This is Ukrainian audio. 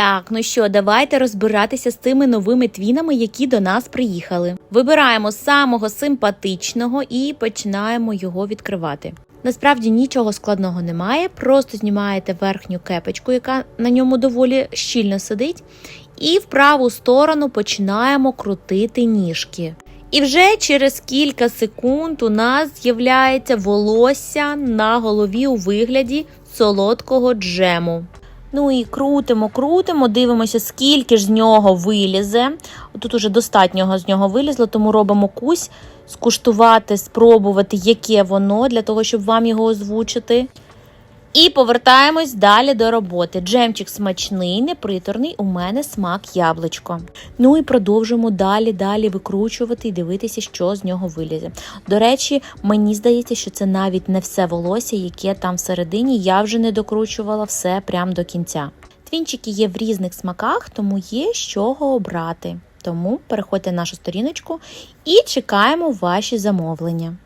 Так, ну що, давайте розбиратися з тими новими твінами, які до нас приїхали. Вибираємо самого симпатичного і починаємо його відкривати. Насправді нічого складного немає, просто знімаєте верхню кепочку, яка на ньому доволі щільно сидить, і в праву сторону починаємо крутити ніжки. І вже через кілька секунд у нас з'являється волосся на голові у вигляді солодкого джему. Ну і крутимо, крутимо, дивимося, скільки ж з нього вилізе. Тут уже достатнього з нього вилізло, тому робимо кусь скуштувати, спробувати, яке воно, для того, щоб вам його озвучити. І повертаємось далі до роботи. Джемчик смачний, неприторний, у мене смак яблучко. Ну і продовжимо далі, далі викручувати і дивитися, що з нього вилізе. До речі, мені здається, що це навіть не все волосся, яке там всередині. Я вже не докручувала все прямо до кінця. Твінчики є в різних смаках, тому є з чого обрати. Тому переходьте на нашу сторіночку і чекаємо ваші замовлення.